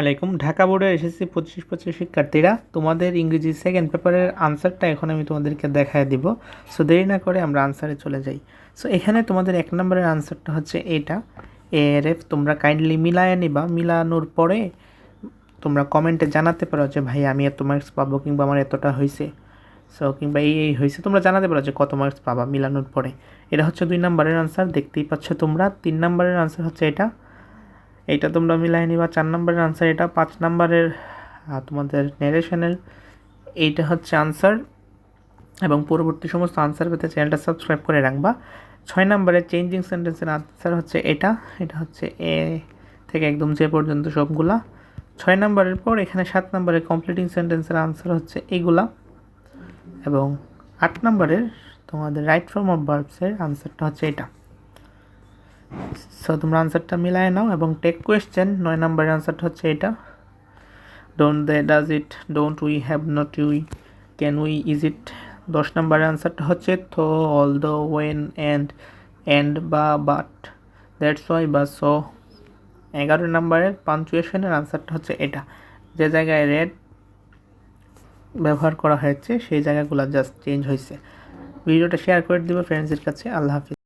আলাইকুম। ঢাকা বোর্ডের এসএসসি পঁচিশ পঁচিশ শিক্ষার্থীরা। তোমাদের ইংরেজি সেকেন্ড পেপারের আনসারটা এখন আমি তোমাদেরকে দেখায় দিব। সো দেরি না করে আমরা আনসারে চলে যাই। সো এখানে তোমাদের এক নম্বরের আনসারটা হচ্ছে এটা। এর এফ তোমরা কাইন্ডলি মিলায় নিবা। মিলানোর পরে তোমরা কমেন্টে জানাতে পারো যে, ভাই, আমি এত মার্কস পাবো কিংবা আমার এতটা হয়েছে সো কিংবা এই এই হয়েছে তোমরা জানাতে পারো যে, কত মার্কস পাবা মিলানোর পরে? এটা হচ্ছে দুই নম্বরের আনসার দেখতেই পাচ্ছ তোমরা, তিন নম্বরের আনসার হচ্ছে এটা। এইটা তোমরা মিলাই নিবা, চার নম্বরের আনসার এটা, পাঁচ নম্বরের তোমাদের নেরেশনের এইটা হচ্ছে আনসার এবং পরবর্তী সমস্ত আনসার পেতে চ্যানেলটা সাবস্ক্রাইব করে রাখবা। ছয় নম্বরের চেঞ্জিং সেন্টেন্সের আনসার হচ্ছে এটা এটা হচ্ছে এ থেকে একদম যে পর্যন্ত সবগুলা। ছয় নম্বরের পর এখানে সাত নম্বরের কমপ্লিটিং সেন্টেন্সের আনসার হচ্ছে এইগুলা এবং আট নম্বরের তোমাদের রাইট ফর্ম অফ ভার্বসের আনসারটা হচ্ছে এটা। সো তোমরা আনসারটা মিলায় নাও এবং টেক কোয়েশ্চেন নয় নম্বরের আনসারটা হচ্ছে এটা। Don't they does it don't we have not we can we is it দশ নম্বরের আনসারটা হচ্ছে though all the when and and বা বাট দ্যাটস ওয়াই বা সো এগারো নম্বরের পাঞ্চুয়েশনের আনসারটা হচ্ছে এটা। যে জায়গায় রেড ব্যবহার করা হয়েছে, সেই জায়গাগুলো জাস্ট চেঞ্জ হয়েছে। ভিডিওটা শেয়ার করে দিবে ফ্রেন্ডসের কাছে। আল্লাহ হাফিজ।